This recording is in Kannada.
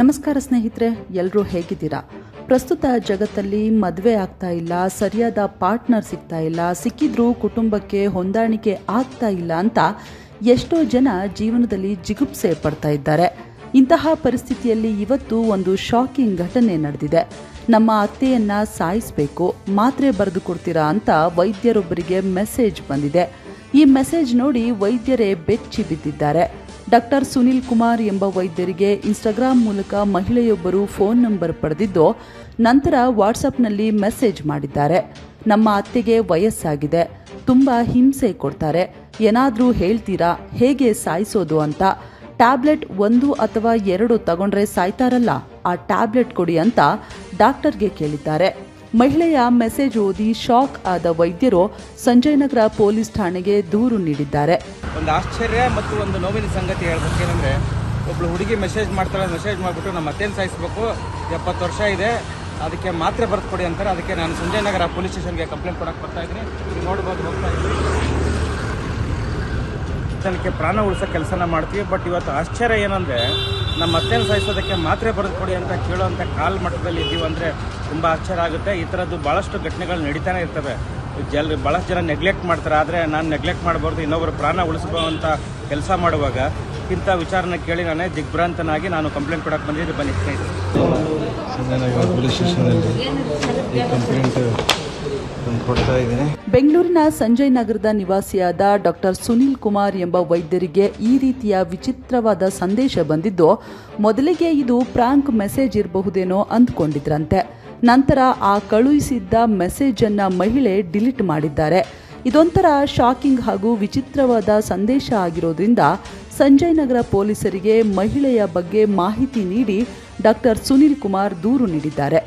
ನಮಸ್ಕಾರ ಸ್ನೇಹಿತರೆ ಎಲ್ಲರೂ ಹೇಗಿದ್ದೀರಾ? ಪ್ರಸ್ತುತ ಜಗತ್ತಲ್ಲಿ ಮದುವೆ ಆಗ್ತಾ ಇಲ್ಲ, ಸರಿಯಾದ ಪಾರ್ಟ್ನರ್ ಸಿಗ್ತಾ ಇಲ್ಲ, ಸಿಕ್ಕಿದ್ರೂ ಕುಟುಂಬಕ್ಕೆ ಹೊಂದಾಣಿಕೆ ಆಗ್ತಾ ಇಲ್ಲ ಅಂತ ಎಷ್ಟೋ ಜನ ಜೀವನದಲ್ಲಿ ಜಿಗುಪ್ಸೆ ಪಡ್ತಾ ಇದ್ದಾರೆ. ಇಂತಹ ಪರಿಸ್ಥಿತಿಯಲ್ಲಿ ಇವತ್ತು ಒಂದು ಶಾಕಿಂಗ್ ಘಟನೆ ನಡೆದಿದೆ. ನಮ್ಮ ಅತ್ತೆಯನ್ನ ಸಾಯಿಸಬೇಕು, ಮಾತ್ರೆ ಬರೆದು ಕೊಡ್ತೀರಾ ಅಂತ ವೈದ್ಯರೊಬ್ಬರಿಗೆ ಮೆಸೇಜ್ ಬಂದಿದೆ. ಈ ಮೆಸೇಜ್ ನೋಡಿ ವೈದ್ಯರೇ ಬೆಚ್ಚಿ ಬಿದ್ದಿದ್ದಾರೆ. ಡಾಕ್ಟರ್ ಸುನಿಲ್ ಕುಮಾರ್ ಎಂಬ ವೈದ್ಯರಿಗೆ ಇನ್ಸ್ಟಾಗ್ರಾಂ ಮೂಲಕ ಮಹಿಳೆಯೊಬ್ಬರು ಫೋನ್ ನಂಬರ್ ಪಡೆದಿದ್ದು, ನಂತರ ವಾಟ್ಸಪ್ನಲ್ಲಿ ಮೆಸೇಜ್ ಮಾಡಿದ್ದಾರೆ. ನಮ್ಮ ಅತ್ತೆಗೆ ವಯಸ್ಸಾಗಿದೆ. ತುಂಬ ಹಿಂಸೆ ಕೊಡ್ತಾರೆ. ಏನಾದರೂ ಹೇಳ್ತೀರಾ? ಹೇಗೆ ಸಾಯಿಸೋದು ಅಂತ. ಟ್ಯಾಬ್ಲೆಟ್ ಒಂದು ಅಥವಾ ಎರಡು ತಗೊಂಡ್ರೆ ಸಾಯ್ತಾರಲ್ಲ? ಆ ಟ್ಯಾಬ್ಲೆಟ್ ಕೊಡಿ ಅಂತ ಡಾಕ್ಟರ್ಗೆ ಕೇಳಿದ್ದಾರೆ. ಮಹಿಳೆಯ ಮೆಸೇಜ್ ಓದಿ ಶಾಕ್ ಆದ ವೈದ್ಯರು ಸಂಜಯ್ ನಗರ ಪೊಲೀಸ್ ಠಾಣೆಗೆ ದೂರು ನೀಡಿದ್ದಾರೆ. ಒಂದು ಆಶ್ಚರ್ಯ ಮತ್ತು ಒಂದು ನೋವಿನ ಸಂಗತಿ ಹೇಳ್ಬೇಕೇನೆಂದರೆ ಒಬ್ಳು ಹುಡುಗಿ ಮೆಸೇಜ್ ಮಾಡ್ತಾಳೆ, ಮೆಸೇಜ್ ಮಾಡಿಬಿಟ್ಟು ನಮ್ಮ ಮತ್ತೇನು ಸಾಯಿಸ್ಬೇಕು. ಎಪ್ಪತ್ತು ವರ್ಷ ಇದೆ. ಅದಕ್ಕೆ ಮಾತ್ರೆ ಕೊಡಿ ಅಂತಾರೆ. ಅದಕ್ಕೆ ನಾನು ಸಂಜಯ್ ನಗರ ಪೊಲೀಸ್ ಸ್ಟೇಷನ್ಗೆ ಕಂಪ್ಲೇಂಟ್ ಕೊಡಕ್ಕೆ ಬರ್ತಾ ಇದ್ದೀನಿ. ನೋಡ್ಬೋದು, ಹೋಗ್ತಾ ಜನಕ್ಕೆ ಪ್ರಾಣ ಉಳಿಸೋ ಕೆಲಸನ ಮಾಡ್ತೀವಿ. ಬಟ್ ಇವತ್ತು ಆಶ್ಚರ್ಯ ಏನಂದರೆ, ನಮ್ಮ ಅತ್ತೆನ ಸಾಯಿಸೋದಕ್ಕೆ ಮಾತ್ರೆ ಬರೆದು ಕೊಡಿ ಅಂತ ಕೇಳೋವಂಥ ಕಾಲ್ ಮಟ್ಟದಲ್ಲಿ ಇದ್ದೀವಿ ಅಂದರೆ ತುಂಬ ಆಶ್ಚರ್ಯ ಆಗುತ್ತೆ. ಈ ಥರದ್ದು ಭಾಳಷ್ಟು ಘಟನೆಗಳು ನಡೀತಾನೆ ಇರ್ತವೆ. ಜಲ್ ಭಾಳಷ್ಟು ಜನ ನೆಗ್ಲೆಕ್ಟ್ ಮಾಡ್ತಾರೆ. ಆದರೆ ನಾನು ನೆಗ್ಲೆಕ್ಟ್ ಮಾಡಬಾರ್ದು ಇನ್ನೊಬ್ಬರು ಪ್ರಾಣ ಉಳಿಸ್ಬೋವಂಥ ಕೆಲಸ ಮಾಡುವಾಗ ಇಂಥ ವಿಚಾರನ ಕೇಳಿ ನಾನೇ ದಿಗ್ಭ್ರಾಂತನಾಗಿ ನಾನು ಕಂಪ್ಲೇಂಟ್ ಕೊಡಕ್ಕೆ ಬಂದಿದ್ದು. ಬನ್ನಿ, ಸ್ನೇಹಿತರೆ. ಕೊಡ್ತಾ ಬೆಂಗಳೂರಿನ ಸಂಜಯ್ ನಗರದ ನಿವಾಸಿಯಾದ ಡಾಕ್ಟರ್ ಸುನಿಲ್ ಕುಮಾರ್ ಎಂಬ ವೈದ್ಯರಿಗೆ ಈ ರೀತಿಯ ವಿಚಿತ್ರವಾದ ಸಂದೇಶ ಬಂದಿದ್ದು, ಮೊದಲಿಗೆ ಇದು ಪ್ರಾಂಕ್ ಮೆಸೇಜ್ ಇರಬಹುದೇನೋ ಅಂದ್ಕೊಂಡಿದ್ರಂತೆ. ನಂತರ ಆ ಕಳುಹಿಸಿದ್ದ ಮೆಸೇಜ್ ಅನ್ನ ಮಹಿಳೆ ಡಿಲೀಟ್ ಮಾಡಿದ್ದಾರೆ. ಇದೊಂಥರ ಶಾಕಿಂಗ್ ಹಾಗೂ ವಿಚಿತ್ರವಾದ ಸಂದೇಶ ಆಗಿರೋದ್ರಿಂದ ಸಂಜಯ್ ನಗರ ಪೊಲೀಸರಿಗೆ ಮಹಿಳೆಯ ಬಗ್ಗೆ ಮಾಹಿತಿ ನೀಡಿ ಡಾಕ್ಟರ್ ಸುನಿಲ್ ಕುಮಾರ್ ದೂರು ನೀಡಿದ್ದಾರೆ.